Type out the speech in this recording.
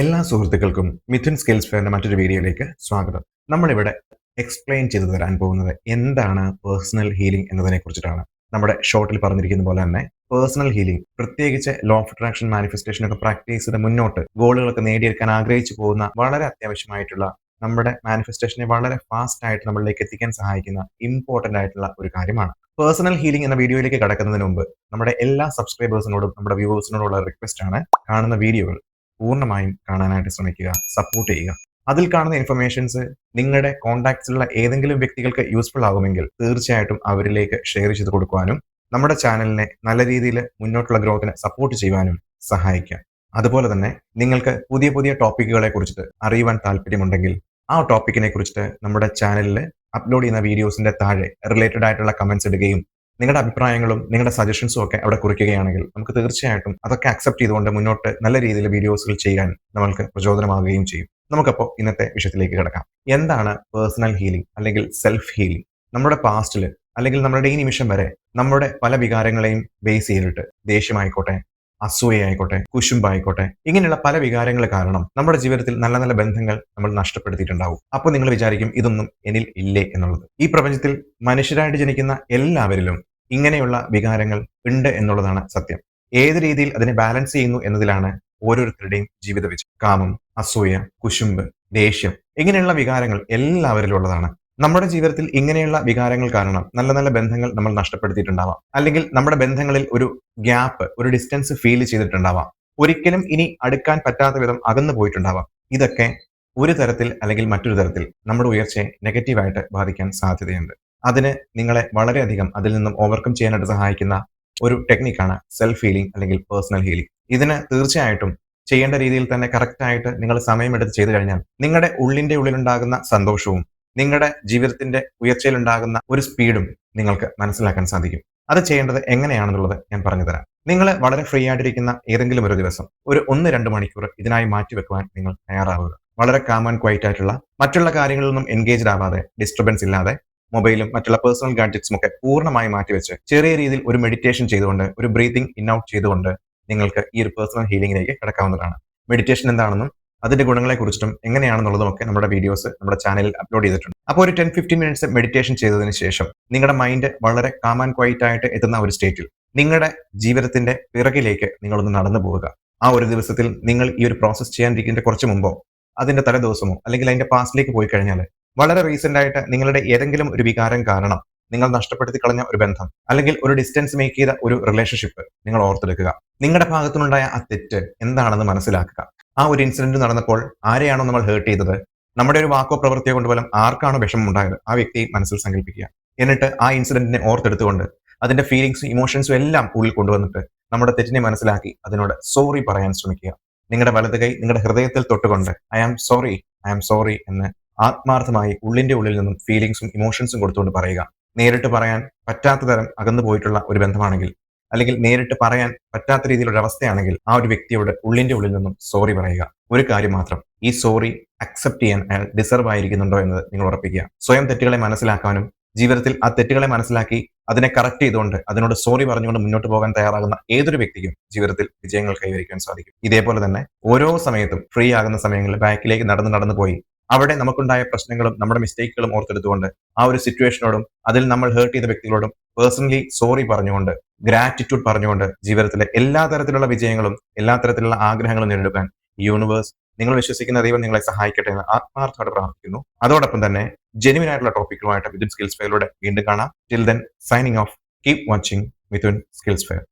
എല്ലാ സുഹൃത്തുക്കൾക്കും മിഥുൻ സ്കിൽസ് ഫെയറിന്റെ മറ്റൊരു വീഡിയോയിലേക്ക് സ്വാഗതം. നമ്മളിവിടെ എക്സ്പ്ലെയിൻ ചെയ്തു തരാൻ പോകുന്നത് എന്താണ് പേഴ്സണൽ ഹീലിംഗ് എന്നതിനെ കുറിച്ചിട്ടാണ്. നമ്മുടെ ഷോർട്ടിൽ പറഞ്ഞിരിക്കുന്ന പോലെ തന്നെ പേഴ്സണൽ ഹീലിംഗ് പ്രത്യേകിച്ച് ലോ ഓഫ് അട്രാക്ഷൻ മാനിഫെസ്റ്റേഷൻ ഒക്കെ പ്രാക്ടീസ് ചെയ്ത് മുന്നോട്ട് ഗോളുകളൊക്കെ നേടിയെടുക്കാൻ ആഗ്രഹിച്ചു പോകുന്ന വളരെ അത്യാവശ്യമായിട്ടുള്ള നമ്മുടെ മാനിഫെസ്റ്റേഷനെ വളരെ ഫാസ്റ്റ് ആയിട്ട് നമ്മളിലേക്ക് എത്തിക്കാൻ സഹായിക്കുന്ന ഇമ്പോർട്ടന്റ് ആയിട്ടുള്ള ഒരു കാര്യമാണ്. പേഴ്സണൽ ഹീലിംഗ് എന്ന വീഡിയോയിലേക്ക് കടക്കുന്നതിന് മുമ്പ് നമ്മുടെ എല്ലാ സബ്സ്ക്രൈബേഴ്സിനോടും നമ്മുടെ വ്യൂവേഴ്സിനോടുള്ള റിക്വസ്റ്റ് ആണ് കാണുന്ന വീഡിയോകൾ. പൂർണമായും കാണാനായിട്ട് ശ്രമിക്കുക സപ്പോർട്ട് ചെയ്യുക. അതിൽ കാണുന്ന ഇൻഫർമേഷൻസ് നിങ്ങളുടെ കോൺടാക്ട്സിലുള്ള ഏതെങ്കിലും വ്യക്തികൾക്ക് യൂസ്ഫുൾ ആകുമെങ്കിൽ തീർച്ചയായിട്ടും അവരിലേക്ക് ഷെയർ ചെയ്ത് കൊടുക്കുവാനും നമ്മുടെ ചാനലിനെ നല്ല രീതിയിൽ മുന്നോട്ടുള്ള ഗ്രോത്തിനെ സപ്പോർട്ട് ചെയ്യുവാനും സഹായിക്കാം. അതുപോലെ തന്നെ നിങ്ങൾക്ക് പുതിയ പുതിയ ടോപ്പിക്കുകളെ കുറിച്ചിട്ട് അറിയുവാൻ താല്പര്യമുണ്ടെങ്കിൽ ആ ടോപ്പിക്കിനെ കുറിച്ചിട്ട് നമ്മുടെ ചാനലിൽ അപ്ലോഡ് ചെയ്യുന്ന വീഡിയോസിന്റെ താഴെ റിലേറ്റഡ് ആയിട്ടുള്ള കമന്റ്സ് ഇടുകയും നിങ്ങളുടെ അഭിപ്രായങ്ങളും നിങ്ങളുടെ സജഷൻസും ഒക്കെ അവിടെ കുറിക്കുകയാണെങ്കിൽ നമുക്ക് തീർച്ചയായിട്ടും അതൊക്കെ അക്സെപ്റ്റ് ചെയ്തുകൊണ്ട് മുന്നോട്ട് നല്ല രീതിയിൽ വീഡിയോസുകൾ ചെയ്യാൻ നമ്മൾക്ക് പ്രചോദനമാകുകയും ചെയ്യും. നമുക്കപ്പോൾ ഇന്നത്തെ വിഷയത്തിലേക്ക് കിടക്കാം. എന്താണ് പേഴ്സണൽ ഹീലിംഗ് അല്ലെങ്കിൽ സെൽഫ് ഹീലിംഗ് നമ്മുടെ പാസ്റ്റിൽ അല്ലെങ്കിൽ നമ്മുടെ ഈ നിമിഷം വരെ നമ്മുടെ പല വികാരങ്ങളെയും ബേസ് ചെയ്തിട്ട് ദേഷ്യമായിക്കോട്ടെ അസൂയയായിക്കോട്ടെ കുശുമ്പായിക്കോട്ടെ ഇങ്ങനെയുള്ള പല വികാരങ്ങൾ കാരണം നമ്മുടെ ജീവിതത്തിൽ നല്ല നല്ല ബന്ധങ്ങൾ നമ്മൾ നഷ്ടപ്പെടുത്തിയിട്ടുണ്ടാവും. അപ്പോൾ നിങ്ങൾ വിചാരിക്കും ഇതൊന്നും എനിൽ ഇല്ലേ എന്നുള്ളത്. ഈ പ്രപഞ്ചത്തിൽ മനുഷ്യരായിട്ട് ജനിക്കുന്ന എല്ലാവരിലും ഇങ്ങനെയുള്ള വികാരങ്ങൾ ഉണ്ട് എന്നുള്ളതാണ് സത്യം. ഏത് രീതിയിൽ അതിനെ ബാലൻസ് ചെയ്യുന്നു എന്നതിലാണ് ഓരോരുത്തരുടെയും ജീവിത വിജയം കാമം അസൂയ കുശുമ്പ് ദേഷ്യം ഇങ്ങനെയുള്ള വികാരങ്ങൾ എല്ലാവരിലും ഉള്ളതാണ് നമ്മുടെ ജീവിതത്തിൽ ഇങ്ങനെയുള്ള വികാരങ്ങൾ കാരണം നല്ല നല്ല ബന്ധങ്ങൾ നമ്മൾ നഷ്ടപ്പെടുത്തിയിട്ടുണ്ടാവാം. അല്ലെങ്കിൽ നമ്മുടെ ബന്ധങ്ങളിൽ ഒരു ഗ്യാപ്പ് ഒരു ഡിസ്റ്റൻസ് ഫീൽ ചെയ്തിട്ടുണ്ടാവാം. ഒരിക്കലും ഇനി അടുക്കാൻ പറ്റാത്ത വിധം അകന്നു പോയിട്ടുണ്ടാവാം. ഇതൊക്കെ ഒരു തരത്തിൽ അല്ലെങ്കിൽ മറ്റൊരു തരത്തിൽ നമ്മുടെ ഉയർച്ചയെ നെഗറ്റീവായിട്ട് ബാധിക്കാൻ സാധ്യതയുണ്ട്. അതിന് നിങ്ങളെ വളരെയധികം അതിൽ നിന്നും ഓവർകം ചെയ്യാനായിട്ട് സഹായിക്കുന്ന ഒരു ടെക്നിക്കാണ് സെൽഫ് ഹീലിംഗ് അല്ലെങ്കിൽ പേഴ്സണൽ ഹീലിംഗ് ഇതിന് തീർച്ചയായിട്ടും ചെയ്യേണ്ട രീതിയിൽ തന്നെ കറക്റ്റായിട്ട് നിങ്ങൾ സമയമെടുത്ത് ചെയ്തു കഴിഞ്ഞാൽ നിങ്ങളുടെ ഉള്ളിന്റെ ഉള്ളിലുണ്ടാകുന്ന സന്തോഷവും നിങ്ങളുടെ ജീവിതത്തിന്റെ ഉയർച്ചയിലുണ്ടാകുന്ന ഒരു സ്പീഡും നിങ്ങൾക്ക് മനസ്സിലാക്കാൻ സാധിക്കും. അത് ചെയ്യേണ്ടത് എങ്ങനെയാണെന്നുള്ളത് ഞാൻ പറഞ്ഞു തരാം നിങ്ങൾ വളരെ ഫ്രീ ആയിട്ടിരിക്കുന്ന ഏതെങ്കിലും ഒരു ദിവസം ഒരു ഒന്ന് രണ്ട് മണിക്കൂർ ഇതിനായി മാറ്റിവെക്കുവാൻ നിങ്ങൾ തയ്യാറാവുക. വളരെ കാം ആൻഡ് ക്വൈറ്റ് ആയിട്ടുള്ള മറ്റുള്ള കാര്യങ്ങളിൽ നിന്നും എൻഗേജ്ഡ് ആവാതെ ഡിസ്റ്റർബൻസ് ഇല്ലാതെ മൊബൈലും മറ്റുള്ള പേഴ്സണൽ ഗാഡ്ജറ്റ്സും ഒക്കെ പൂർണമായി മാറ്റിവെച്ച് ചെറിയ രീതിയിൽ ഒരു മെഡിറ്റേഷൻ ചെയ്തുകൊണ്ട് ഒരു ബ്രീതിങ് ഇൻ ഔട്ട് ചെയ്തുകൊണ്ട് നിങ്ങൾക്ക് ഈ ഒരു പേഴ്സണൽ ഹീലിംഗിലേക്ക് കിടക്കാവുന്നതാണ്. മെഡിറ്റേഷൻ എന്താണെന്നും അതിന്റെ ഗുണങ്ങളെ കുറിച്ചിട്ടും എങ്ങനെയാണെന്നുള്ളതും ഒക്കെ നമ്മുടെ വീഡിയോസ് നമ്മുടെ ചാനലിൽ അപ്ലോഡ് ചെയ്തിട്ടുണ്ട്. അപ്പോൾ ഒരു ടെൻ ഫിഫ്റ്റീൻ മിനിറ്റ്സ് മെഡിറ്റേഷൻ ചെയ്തതിന് ശേഷം നിങ്ങളുടെ മൈൻഡ് വളരെ കാം ആൻഡ് ക്വൈറ്റ് ആയിട്ട് എത്തുന്ന ഒരു സ്റ്റേറ്റിൽ നിങ്ങളുടെ ജീവിതത്തിന്റെ പിറകിലേക്ക് നിങ്ങളൊന്ന് നടന്നു പോവുക. ആ ഒരു ദിവസത്തിൽ നിങ്ങൾ ഈ ഒരു പ്രോസസ്സ് ചെയ്യാനിരിക്കുന്നതിന്റെ കുറച്ച് മുമ്പോ അതിന്റെ തലേ ദിവസമോ അല്ലെങ്കിൽ അതിന്റെ പാസ്റ്റിലേക്ക് പോയി കഴിഞ്ഞാൽ വളരെ റീസെന്റ് ആയിട്ട് നിങ്ങളുടെ ഏതെങ്കിലും ഒരു വികാരം കാരണം നിങ്ങൾ നഷ്ടപ്പെടുത്തി കളഞ്ഞ ഒരു ബന്ധം അല്ലെങ്കിൽ ഒരു ഡിസ്റ്റൻസ് മേക്ക് ചെയ്ത ഒരു റിലേഷൻഷിപ്പ് നിങ്ങൾ ഓർത്തെടുക്കുക. നിങ്ങളുടെ ഭാഗത്തുനിന്നുണ്ടായ ആ തെറ്റ് എന്താണെന്ന് മനസ്സിലാക്കുക. ആ ഒരു ഇൻസിഡന്റ് നടന്നപ്പോൾ ആരെയാണോ നമ്മൾ ഹേർട്ട് ചെയ്തത്? നമ്മുടെ ഒരു വാക്കോ പ്രവൃത്തിയോ കൊണ്ട് പോലും ആർക്കാണോ വിഷമം ഉണ്ടായത്? ആ വ്യക്തിയെ മനസ്സിൽ സങ്കല്പിക്കുക എന്നിട്ട് ആ ഇൻസിഡന്റിനെ ഓർത്തെടുത്തുകൊണ്ട് അതിന്റെ ഫീലിങ്സും ഇമോഷൻസും എല്ലാം ഉള്ളിൽ കൊണ്ടുവന്നിട്ട് നമ്മുടെ തെറ്റിനെ മനസ്സിലാക്കി അതിനോട് സോറി പറയാൻ ശ്രമിക്കുക. നിങ്ങളുടെ വലതുകൈ നിങ്ങളുടെ ഹൃദയത്തിൽ തൊട്ടുകൊണ്ട് I am sorry I am sorry എന്ന് ആത്മാർത്ഥമായി ഉള്ളിന്റെ ഉള്ളിൽ നിന്നും ഫീലിങ്സും ഇമോഷൻസും കൊടുത്തുകൊണ്ട് പറയുക. നേരിട്ട് പറയാൻ പറ്റാത്ത തരം അകന്നു പോയിട്ടുള്ള ഒരു ബന്ധമാണെങ്കിൽ അല്ലെങ്കിൽ നേരിട്ട് പറയാൻ പറ്റാത്ത രീതിയിലുള്ള അവസ്ഥയാണെങ്കിൽ ആ ഒരു വ്യക്തിയോട് ഉള്ളിന്റെ ഉള്ളിൽ നിന്നും സോറി പറയുക. ഒരു കാര്യം മാത്രം ഈ സോറി അക്സെപ്റ്റ് ചെയ്യാൻ അയാൾ ഡിസർവ് ആയിരിക്കുന്നുണ്ടോ എന്നത് നിങ്ങൾ ഉറപ്പിക്കുക. സ്വയം തെറ്റുകളെ മനസ്സിലാക്കാനും ജീവിതത്തിൽ ആ തെറ്റുകളെ മനസ്സിലാക്കി അതിനെ കറക്റ്റ് ചെയ്തുകൊണ്ട് അതിനോട് സോറി പറഞ്ഞുകൊണ്ട് മുന്നോട്ട് പോകാൻ തയ്യാറാകുന്ന ഏതൊരു വ്യക്തിക്കും ജീവിതത്തിൽ വിജയങ്ങൾ കൈവരിക്കാൻ സാധിക്കും. ഇതേപോലെ തന്നെ ഓരോ സമയത്തും ഫ്രീ ആകുന്ന സമയങ്ങളിൽ ബാക്കിലേക്ക് നടന്ന് നടന്നു പോയി അവിടെ നമുക്കുണ്ടായ പ്രശ്നങ്ങളും നമ്മുടെ മിസ്റ്റേക്കുകളും ഓർത്തെടുത്തുകൊണ്ട് ആ ഒരു സിറ്റുവേഷനോടും അതിൽ നമ്മൾ ഹേർട്ട് ചെയ്ത വ്യക്തികളോടും പേഴ്സണലി സോറി പറഞ്ഞുകൊണ്ട് ഗ്രാറ്റിറ്റ്യൂഡ് പറഞ്ഞുകൊണ്ട് ജീവിതത്തിലെ എല്ലാ തരത്തിലുള്ള വിജയങ്ങളും എല്ലാ തരത്തിലുള്ള ആഗ്രഹങ്ങളും നേടിയെടുക്കാൻ യൂണിവേഴ്സ് നിങ്ങൾ വിശ്വസിക്കുന്ന ദൈവം നിങ്ങളെ സഹായിക്കട്ടെ എന്ന് ആത്മാർത്ഥമായിട്ട് പ്രാർത്ഥിക്കുന്നു. അതോടൊപ്പം തന്നെ ജെനുവിൻ ആയിട്ടുള്ള ടോപ്പിക്കുമായിട്ട് വിതുൻ സ്കിൽസ് ഫെയറിലൂടെ വീണ്ടും കാണാം. Till then signing off keep watching Mithun skills fair